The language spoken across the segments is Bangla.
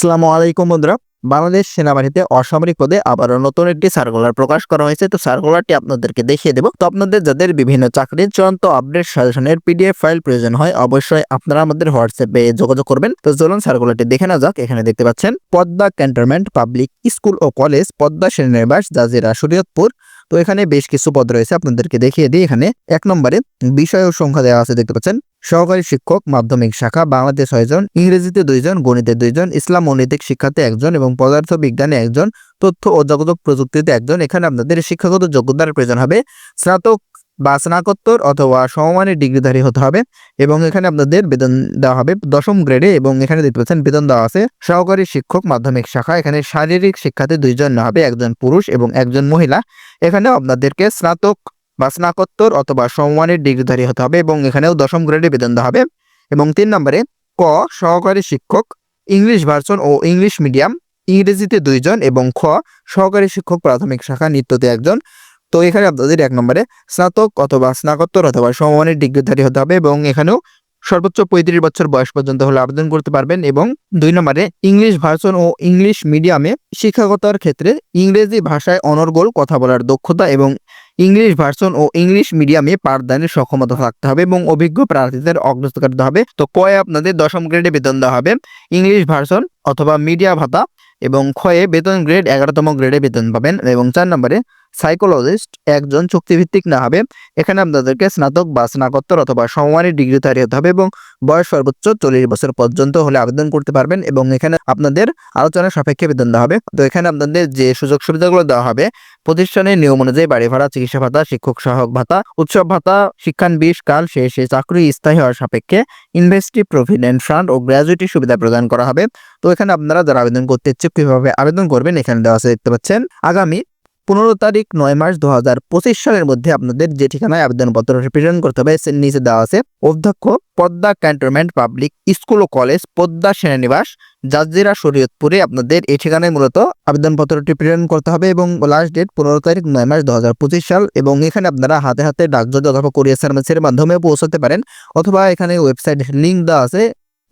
আসসালামু আলাইকুম বন্ধুরা। বাংলাদেশ সেনাবাহিনীতে অসামরিক পদে আবারও নতুন একটি সার্কুলার প্রকাশ করা হয়েছে। তো সার্কুলারটি আপনাদেরকে দেখিয়ে দেব। তো আপনাদের যাদের বিভিন্ন চাকরির চূড়ান্ত আপডেট সাজেশনের পিডিএফ ফাইল প্রয়োজন হয়, অবশ্যই আপনারা আমাদের হোয়াটসঅ্যাপে যোগাযোগ করবেন। তো চলুন সার্কুলারটি দেখে না যাক। এখানে দেখতে পাচ্ছেন, পদ্মা ক্যান্টনমেন্ট পাবলিক স্কুল ও কলেজ পদ্মা শ্রেণীনিবাস জাজিরা, শরীয়তপুর। তো এখানে বেশ কিছু পদ রয়েছে, আপনাদেরকে দেখিয়ে দিই। এখানে এক নম্বরে বিষয় ও সংখ্যা দেওয়া আছে, দেখতে পাচ্ছেন। সহকারী শিক্ষক, মাধ্যমিক শাখা বাংলাতে ছয়জন, ইংরেজিতে দুইজন, গণিতে দুইজন, ইসলাম ও নৈতিক শিক্ষাতে একজন এবং পদার্থ বিজ্ঞানে একজন, তথ্য ও যোগাযোগ প্রযুক্তিতে একজন। এখানে আপনাদের শিক্ষাগত যোগ্যতার প্রয়োজন হবে স্নাতক বা স্নাকোত্তর অথবা সমমানের ডিগ্রিধারী হতে হবে এবং এখানে আপনাদের বেতন দেওয়া হবে দশম গ্রেডে এবং এখানে দেখতে পাচ্ছেন বেতন দেওয়া আছে সহকারী শিক্ষক মাধ্যমিক শাখা। এখানে শারীরিক শিক্ষাতে দুইজন হবে, একজন পুরুষ এবং একজন মহিলা। এখানে আপনাদেরকে স্নাতক বা স্নাকোত্তর অথবা সমমানের ডিগ্রিধারী হতে হবে এবং এখানেও দশম গ্রেডে বেতন দেওয়া হবে। এবং তিন নম্বরে ক, সহকারী শিক্ষক, ইংলিশ ভার্সন ও ইংলিশ মিডিয়াম, ইংরেজিতে দুইজন এবং খ, সহকারী শিক্ষক প্রাথমিক শাখা, নৃত্যতে একজন। তো এখানে আপনাদের এক নম্বরে স্নাতক অথবা স্নাতকোত্তর অথবা সমমানের ডিগ্রিধারী হতে হবে এবং এখানেও সর্বোচ্চ পঁয়ত্রিশ বছর বয়স পর্যন্ত হলে আবেদন করতে পারবেন এবং দুই নম্বরে ইংলিশ ভার্সন ও ইংলিশ মিডিয়ামে শিক্ষাগতার ক্ষেত্রে ইংরেজি ভাষায় অনর্গল কথা বলার দক্ষতা এবং ইংলিশ ভার্সন ও ইংলিশ মিডিয়ামে পাঠদানের সক্ষমতা থাকতে হবে এবং অভিজ্ঞ প্রার্থীদের অগ্রসর করতে হবে। তো কয়ে আপনাদের দশম গ্রেডে বেতন দেওয়া হবে। ইংলিশ ভার্সন অথবা মিডিয়া ভাতা এবং ক্ষয়ে বেতন গ্রেড এগারোতম গ্রেডে বেতন পাবেন এবং চার নম্বরে সাইকোলজিস্ট একজন চুক্তিভিত্তিক না হবে। এখানে আপনাদেরকে স্নাতক বা স্নাতকোত্তর অথবা সমমানের ডিগ্রি তৈরি হতে হবে এবং বয়স সর্বোচ্চ চল্লিশ বছর পর্যন্ত হলে আবেদন করতে পারবেন এবং এখানে আপনাদের আলোচনা সাপেক্ষে বেতন দেওয়া হবে। তো এখানে আপনাদের যে সুযোগ সুবিধাগুলো দেওয়া হবে, প্রতিষ্ঠানের নিয়ম অনুযায়ী বাড়ি ভাড়া, চিকিৎসা ভাতা, শিক্ষক সহায়ক ভাতা, উৎসব ভাতা, শিক্ষানবিশ, কাল শেষে চাকরি স্থায়ী হওয়ার সাপেক্ষে ইনভেস্টি প্রভিডেন্ট ফান্ড ও গ্র্যাজুইটি সুবিধা প্রদান করা হবে। তো এখানে আপনারা যারা আবেদন করতে ইচ্ছুক কীভাবে আবেদন করবেন এখানে দেওয়া আছে দেখতে পাচ্ছেন। আগামী পনেরো তারিখ নয় মার্চ দু হাজার পঁচিশ সালের মধ্যে আপনাদের যে ঠিকানায় আবেদনপত্র প্রেরণ করতে হবে, সে নিচে দেওয়া আছে, অধ্যক্ষ পদ্মা ক্যান্টনমেন্ট পাবলিক স্কুল ও কলেজ পদ্মা সেনানিবাস, জাজিরা শরীয়তপুরে আপনাদের এই ঠিকানায় মূলত আবেদনপত্রটি প্রেরণ করতে হবে এবং লাস্ট ডেট পনেরো তারিখ নয় মার্চ দু সাল এবং এখানে আপনারা হাতে হাতে ডাকযোগে অথবা কোরিয়ার সার্ভিসের মাধ্যমে পৌঁছাতে পারেন অথবা এখানে ওয়েবসাইট লিঙ্ক দেওয়া আছে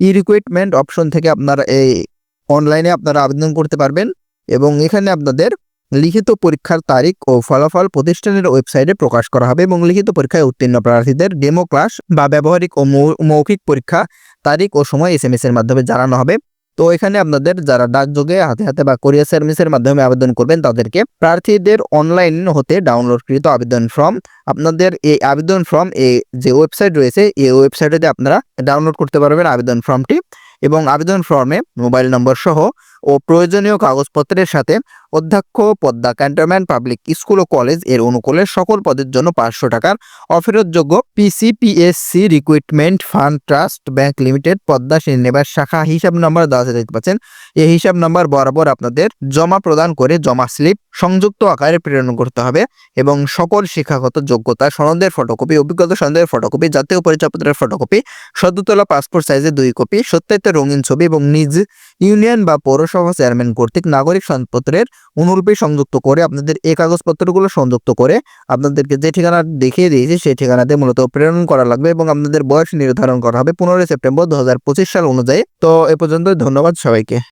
ই রিক্রুটমেন্ট অপশন থেকে আপনারা এই অনলাইনে আপনারা আবেদন করতে পারবেন এবং এখানে আপনাদের লিখিত পরীক্ষার তারিখ ও ফলাফল প্রতিষ্ঠানের ওয়েবসাইটে প্রকাশ করা হবে এবং লিখিত পরীক্ষায় উত্তীর্ণ প্রার্থীদের ডেমো ক্লাস বা ব্যবহারিক ও মৌখিক পরীক্ষা, তারিখ ও সময় এস এম এস এর মাধ্যমে জানানো হবে। তো এখানে আপনাদের যারা ডাকযোগে হাতে হাতে বা কোরিয়ার সার্ভিসের মাধ্যমে আবেদন করবেন, তাদেরকে প্রার্থীদের অনলাইন হতে ডাউনলোডকৃত আবেদন ফর্ম আপনাদের এই আবেদন ফর্ম এই যে ওয়েবসাইট রয়েছে, এই ওয়েবসাইটে আপনারা ডাউনলোড করতে পারবেন আবেদন ফর্মটি এবং আবেদন ফর্মে মোবাইল নম্বর সহ ও প্রয়োজনীয় কাগজপত্রের সাথে অধ্যক্ষ, পদ্মা ক্যান্টনমেন্ট, পাবলিক স্কুল ও কলেজের অনুকূলে সকল পদের জন্য পাঁচশো টাকার অফেরতযোগ্য PCPSC recruitment fund trust bank limited Padma Srinivas শাখা হিসাব নম্বর দেওয়া দেখতে পাচ্ছেন? এই হিসাব নম্বর বরাবর আপনাদের জমা প্রদান করে জমা স্লিপ সংযুক্ত আকারে প্রেরণ করতে হবে এবং সকল শিক্ষাগত যোগ্যতা সনদের ফটোকপি অভিজ্ঞতা সনদের ফটোকপি জাতীয় পরিচয়পত্রের ফটোকপি সদ্যতলা পাসপোর্ট সাইজের দুই কপি সত্যায়িত রঙিন ছবি এবং নিজ ইউনিয়ন বা পৌরসভা চেয়ারম্যান কর্তৃক নাগরিক সনদপত্রের অনুরূপে সংযুক্ত করে আপনাদের এই কাগজপত্রগুলো সংযুক্ত করে আপনাদেরকে যে ঠিকানা দেখিয়ে দিয়েছি, সেই ঠিকানাতে মূলত প্রেরণ করা লাগবে এবং আপনাদের বয়স নির্ধারণ করা হবে পনেরোই সেপ্টেম্বর দু হাজার পঁচিশ সাল অনুযায়ী। তো এ পর্যন্ত ধন্যবাদ সবাইকে।